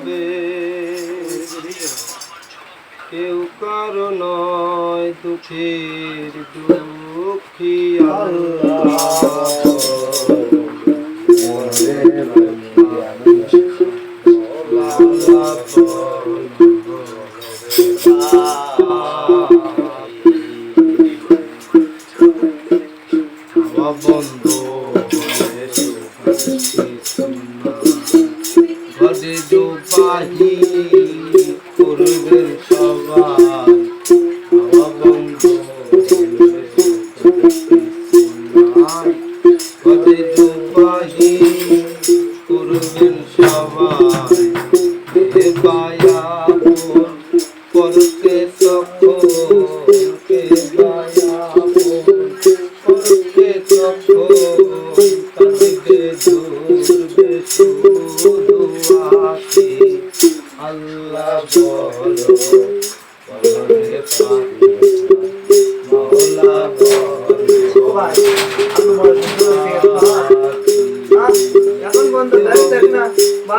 হবে। কেউ কারও নয় দুঃখের দুঃখী বন্ধু করবেন সবাই এ পায়া করতে সক্ষম কে পায়া করতে সক্ষম কাজকে জোরবে শুধু আসে আল্লাহ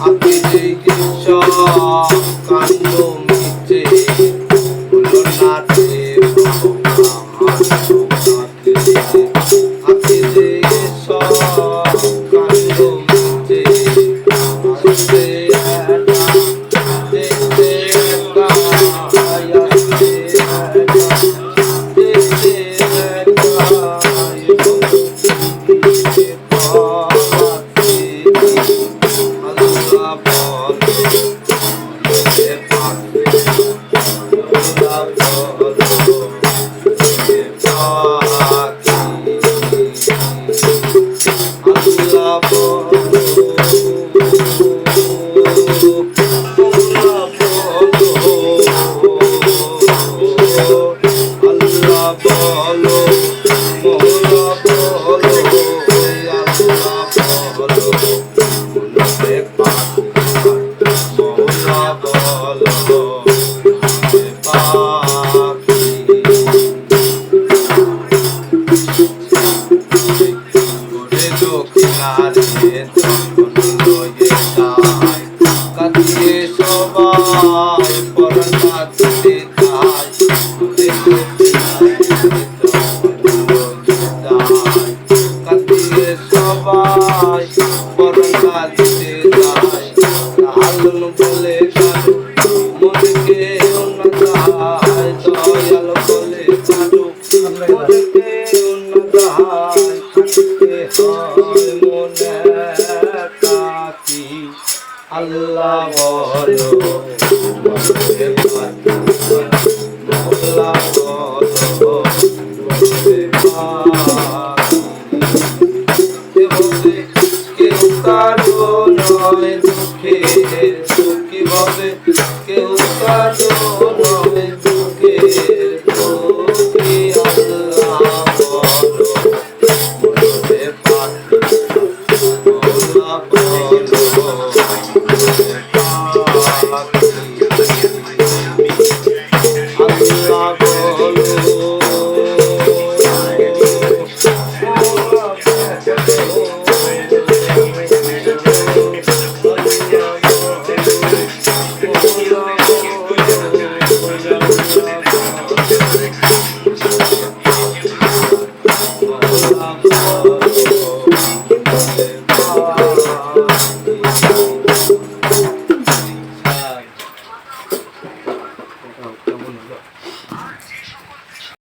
আপনি যে কান্ড মিটে বলো আল্লাহ বলো মোলা বলো কেউ কারও নয় দুঃখে সুখী ভাবে কেউ কারও Absolutely.